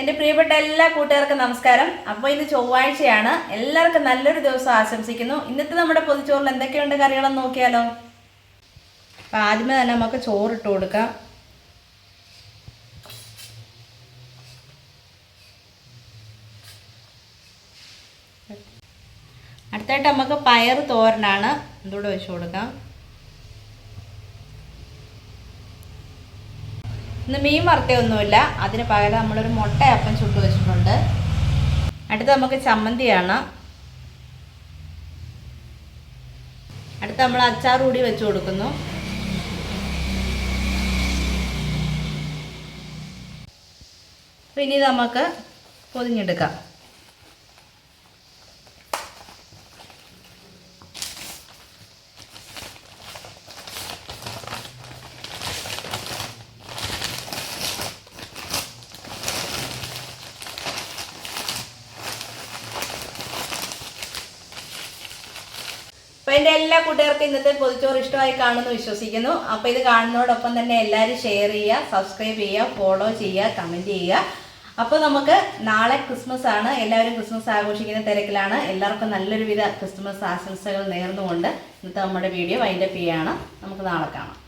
എന്റെ പ്രിയപ്പെട്ട എല്ലാ കൂട്ടുകാർക്കും നമസ്കാരം. അപ്പോൾ ഇന്ന് ചൊവ്വാഴ്ചയാണ്. എല്ലാവർക്കും നല്ലൊരു ദിവസം ആശംസിക്കുന്നു. ഇന്നത്തെ നമ്മുടെ പൊതിച്ചോറിൽ എന്തൊക്കെയുണ്ട് കറികളെന്ന് നോക്കിയാലോ? അപ്പം ആദ്യമേ തന്നെ നമുക്ക് ചോറിട്ട് കൊടുക്കാം. അടുത്തായിട്ട് നമുക്ക് പയർ തോരനാണ്. ഇതൂടെ വെച്ച് കൊടുക്കാം. ഇന്ന് മീൻ വറുത്തൊന്നുമില്ല അതിന് പകരം നമ്മളൊരു മുട്ടയപ്പം ചുട്ട് വെച്ചിട്ടുണ്ട്. അടുത്ത നമുക്ക് ചമ്മന്തിയാണ്. അടുത്ത നമ്മൾ അച്ചാർ കൂടി വെച്ച് കൊടുക്കുന്നു. പിന്നെ നമുക്ക് പൊതിഞ്ഞെടുക്കാം. എന്റെ എല്ലാ കൂട്ടുകാർക്കും ഇന്നത്തെ പൊതിച്ചോറ് ഇഷ്ടമായി കാണുമെന്ന് വിശ്വസിക്കുന്നു. അപ്പോൾ ഇത് കാണുന്നതോടൊപ്പം തന്നെ എല്ലാവരും ഷെയർ ചെയ്യുക സബ്സ്ക്രൈബ് ചെയ്യുക ഫോളോ ചെയ്യുക കമന്റ് ചെയ്യുക. അപ്പോൾ നമുക്ക് നാളെ ക്രിസ്മസ് ആണ്. എല്ലാവരും ക്രിസ്മസ് ആഘോഷിക്കുന്ന തിരക്കിലാണ്. എല്ലാവർക്കും നല്ലൊരു വിധ ക്രിസ്മസ് ആശംസകൾ നേർന്നുകൊണ്ട് ഇന്നത്തെ നമ്മുടെ വീഡിയോ വൈൻഡപ്പ് ചെയ്യുകയാണ് നമുക്ക് നാളെ കാണാം.